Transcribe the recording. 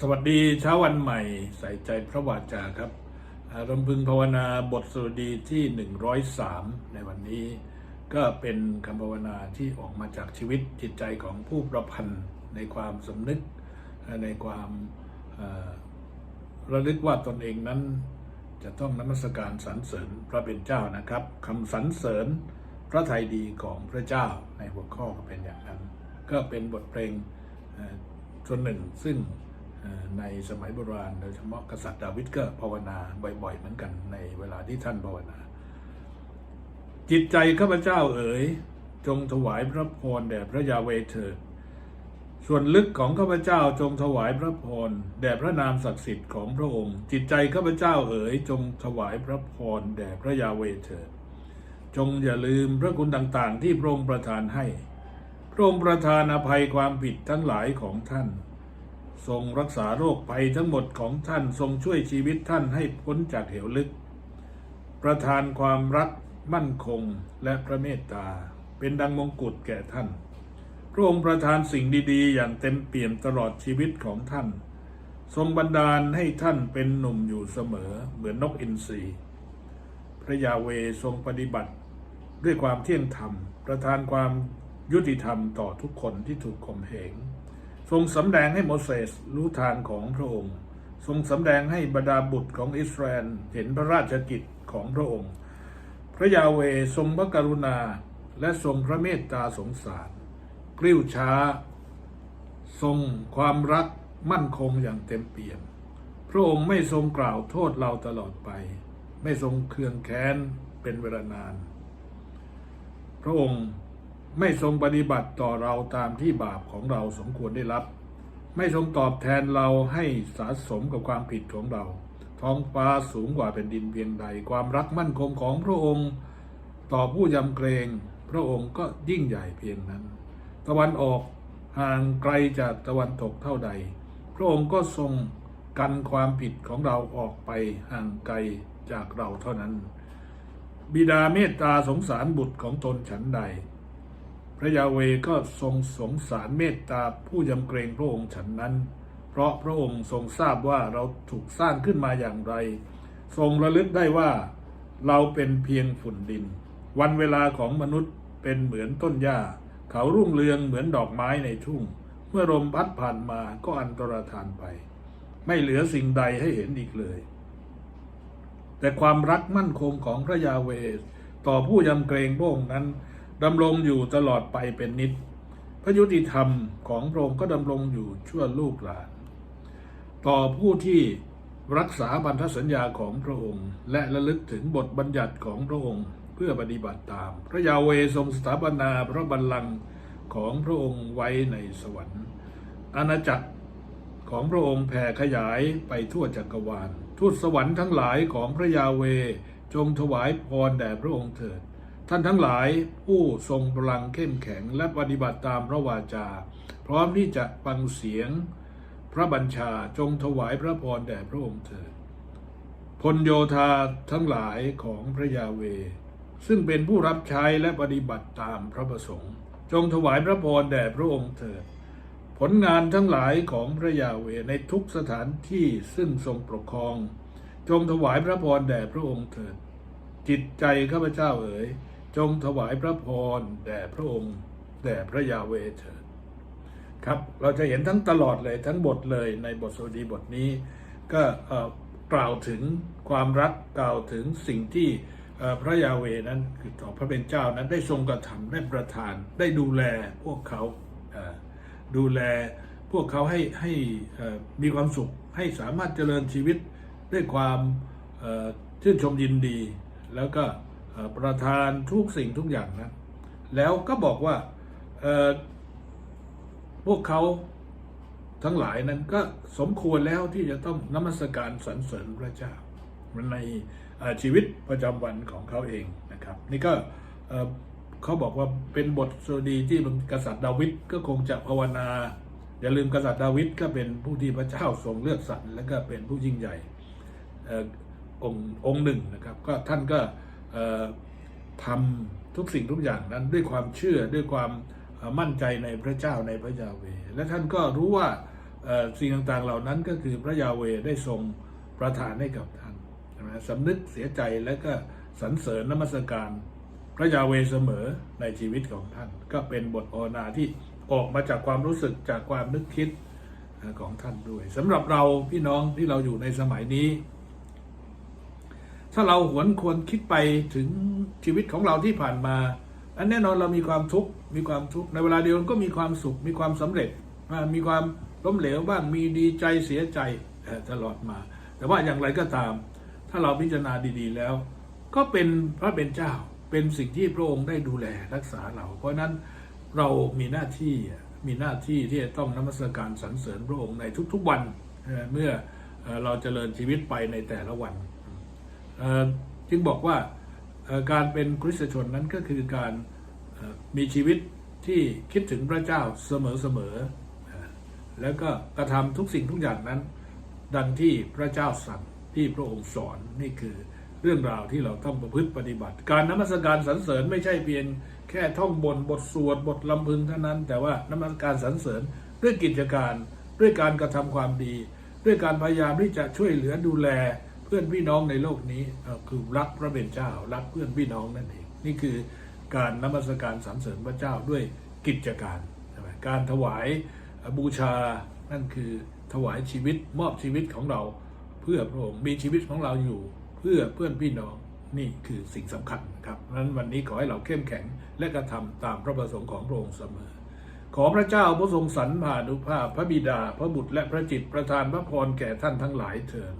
สวัสดีเช้าวันใหม่ใส่ใจพระวาจาครับรำพึงภาวนาบทสวดีที่ 103 ในวันนี้ ก็เป็นคำภาวนาที่ออกมาจากชีวิตจิตใจของผู้ประพันธ์ในความสำนึกในความระลึกว่าตนเองนั้น จะต้องนมัสการสรรเสริญพระเป็นเจ้านะครับคำสรรเสริญพระทัยดีของพระเจ้าในหัวข้อก็เป็นอย่างนั้น ก็เป็นบทเพลงส่วนหนึ่งซึ่ง ในสมัยโบราณโดยเฉพาะกษัตริย์ดาวิดก็ภาวนาบ่อยๆเหมือนกันในเวลาที่ท่านภาวนา จิตใจข้าพเจ้าเอ๋ยจงถวายพระพรแด่พระยาเวเถิดส่วนลึกของข้าพเจ้าจงถวายพระพรแด่พระนามศักดิ์สิทธิ์ของพระองค์ จิตใจข้าพเจ้าเอ๋ยจงถวายพระพรแด่พระยาเวเถิดจงอย่าลืมพระคุณต่างๆ ที่พระองค์ประทานให้ พระองค์ประทานอภัยความผิดทั้งหลายของท่าน ทรงรักษาโรคภัยทั้งหมดของท่านทรงช่วยชีวิตท่านให้พ้นจากเหวลึก ประทานความรักมั่นคงและพระเมตตา เป็นดังมงกุฎแก่ท่าน พระองค์ประทานสิ่งดีๆ อย่างเต็มเปี่ยมตลอดชีวิตของท่าน ทรงบันดาลให้ท่านเป็นหนุ่มอยู่เสมอเหมือนนกอินทรีพระยาเวทรงปฏิบัติ ด้วยความเที่ยงธรรม ประทานความยุติธรรมต่อทุกคนที่ถูกข่มเหง ทรงสำแดงให้โมเสสรู้ทางของพระองค์ ทรงสำแดงให้บรรดาบุตรของอิสราเอลเห็นพระราชกิจของพระองค์ พระยาเวทรงพระกรุณาและทรงพระเมตตาสงสาร กริ้วช้า ทรงความรักมั่นคงอย่างเต็มเปี่ยม พระองค์ไม่ทรงกล่าวโทษเราตลอดไป ไม่ทรงเคืองแค้นเป็นเวลานาน พระองค์ ไม่ทรงปฏิบัติต่อเราตามที่บาปของเราสมควรได้รับ ไม่ทรงตอบแทนเราให้สะสมกับความผิดของเรา ท้องฟ้าสูงกว่าแผ่นดินเพียงใด ความรักมั่นคงของพระองค์ ต่อผู้ยำเกรง พระองค์ก็ยิ่งใหญ่เพียงนั้น ตะวันออกห่างไกลจากตะวันตกเท่าใด พระองค์ก็ทรงกันความผิดของเราออกไปห่างไกลจากเราเท่านั้น บิดาเมตตาสงสารบุตรของตนฉันใด พระยาเวก็ทรงสงสารเมตตาผู้ยำเกรงพระองค์ฉันนั้น เพราะพระองค์ทรงทราบว่าเราถูกสร้างขึ้นมาอย่างไร ทรงระลึกได้ว่า เราเป็นเพียงฝุ่นดิน วันเวลาของมนุษย์เป็นเหมือนต้นหญ้า เขารุ่งเรืองเหมือนดอกไม้ในทุ่ง เมื่อลมพัดผ่านมาก็อันตรธานไป ไม่เหลือสิ่งใดให้เห็นอีกเลย แต่ความรักมั่นคงของพระยาเวต่อผู้ยำเกรงพระองค์นั้น ดำรงอยู่ตลอดไปเป็นนิจพระยุติธรรมของพระองค์ก็ดำรงอยู่ชั่วลูกหลาน ต่อผู้ที่รักษาบันทสัญญาของพระองค์ และระลึกถึงบทบัญญัติของพระองค์เพื่อปฏิบัติตาม พระยาเวทรงสถาปนาพระบัลลังก์ของพระองค์ไว้ในสวรรค์ อาณาจักรของพระองค์แผ่ขยายไปทั่วจักรวาล ทูตสวรรค์ทั้งหลายของพระยาเวจงถวายพรแด่พระองค์เถิด ท่านทั้งหลายผู้ทรงพลังเข้มแข็งและปฏิบัติตามพระวาจา พร้อมที่จะฟังเสียงพระบัญชาจงถวายพระพรแด่พระองค์เถิดพลโยธาทั้งหลายของพระยาเว ซึ่งเป็นผู้รับใช้และปฏิบัติตามพระประสงค์ จงถวายพระพรแด่พระองค์เถิด ผลงานทั้งหลายของพระยาเวในทุกสถานที่ซึ่งทรงปกครอง จงถวายพระพรแด่พระองค์เถิด จิตใจข้าพเจ้าเอ๋ย จงถวายพระพรแด่พระองค์ แด่พระยาเวเถิดครับเราจะเห็นทั้งตลอดเลยทั้งบทเลยในบทสวดีบทนี้ ก็กล่าวถึงความรักกล่าวถึงสิ่งที่พระยาเวนั้นคือต่อพระเป็นเจ้านั้นได้ทรงกระทำได้ประทานได้ดูแลพวกเขาดูแลพวกเขาให้ให้มีความสุขให้สามารถเจริญชีวิตด้วยความชื่นชมยินดี แล้วก็ ประทานทุกสิ่งทุกอย่างนะ แล้วก็บอกว่าพวกเขาทั้งหลายนั้นก็สมควรแล้วที่จะต้องนมัสการสรรเสริญพระเจ้าในชีวิตประจำวันของเขาเองนะครับ นี่ก็เขาบอกว่าเป็นบทสวดีที่กษัตริย์ดาวิดก็คงจะภาวนา อย่าลืมกษัตริย์ดาวิดก็เป็นผู้ที่พระเจ้าทรงเลือกสรรและก็เป็นผู้ยิ่งใหญ่ออองค์องค์หนึ่งนะครับ ก็ท่านก็ ทำทุกสิ่งทุกอย่างนั้นด้วยความเชื่อด้วยความมั่นใจในพระเจ้าในพระยาเว และท่านก็รู้ว่าเอ่อสิ่งต่างๆเหล่านั้นก็คือพระยาเวได้ทรงประทานให้กับท่านสำนึกเสียใจและก็สรรเสริญนมัสการพระยาเวเสมอในชีวิตของท่าน ก็เป็นบทภาวนาที่ออกมาจากความรู้สึกจากความนึกคิดของท่านด้วยสำหรับเราพี่น้องที่เราอยู่ในสมัยนี้ ถ้าเราหวนควรคิดไปถึงชีวิตของเราที่ผ่านมา อันแน่นอนเรามีความทุกข์มีความทุกข์ในเวลาเดียวกันก็มีความสุข มีความสำเร็จมีความล้มเหลวบ้างมีดีใจเสียใจตลอดมา แต่ว่าอย่างไรก็ตาม ถ้าเราพิจารณาดีๆแล้ว ก็เป็นพระเป็นเจ้าเป็นสิ่งที่พระองค์ได้ดูแลรักษาเรา เพราะนั้นเรามีหน้าที่มีหน้าที่ที่จะต้องนมัสการสรรเสริญพระองค์ในทุกๆวันเมื่อเราเจริญชีวิตไปในแต่ละวัน จึงบอกว่าการเป็นคริสตชนนั้นก็คือการมีชีวิตที่คิดถึงพระเจ้าเสมอๆแล้วก็กระทำทุกสิ่งทุกอย่างนั้น ดังที่พระเจ้าสั่งที่พระองค์สอนนี่คือเรื่องราวที่เราต้องประพฤติปฏิบัติ การนมัสการสรรเสริญไม่ใช่เพียงแค่ท่องบนบทสวดบทลำพึงเท่านั้น แต่ว่านมัสการสรรเสริญด้วยกิจการ ด้วยการกระทำความดี ด้วยการพยายามที่จะช่วยเหลือดูแล เพื่อนพี่น้องในโลกนี้คือรักพระเป็นเจ้า รักเพื่อนพี่น้องนั่นเอง นี่คือการนมัสการสรรเสริญพระเจ้าด้วยกิจการใช่ไหมการถวายบูชานั่นคือถวายชีวิตมอบชีวิตของเรา เพื่อพระองค์มีชีวิตของเราอยู่ เพื่อเพื่อนพี่น้องนี่คือสิ่งสำคัญครับนั้นวันนี้ขอให้เราเข้มแข็งและกระทำตามพระประสงค์ของพระองค์เสมอ ขอพระเจ้าพระทรงสรรพานุภาพพระบิดา พระบุตรและพระจิตประทานพระพรแก่ท่านทั้งหลายเถิด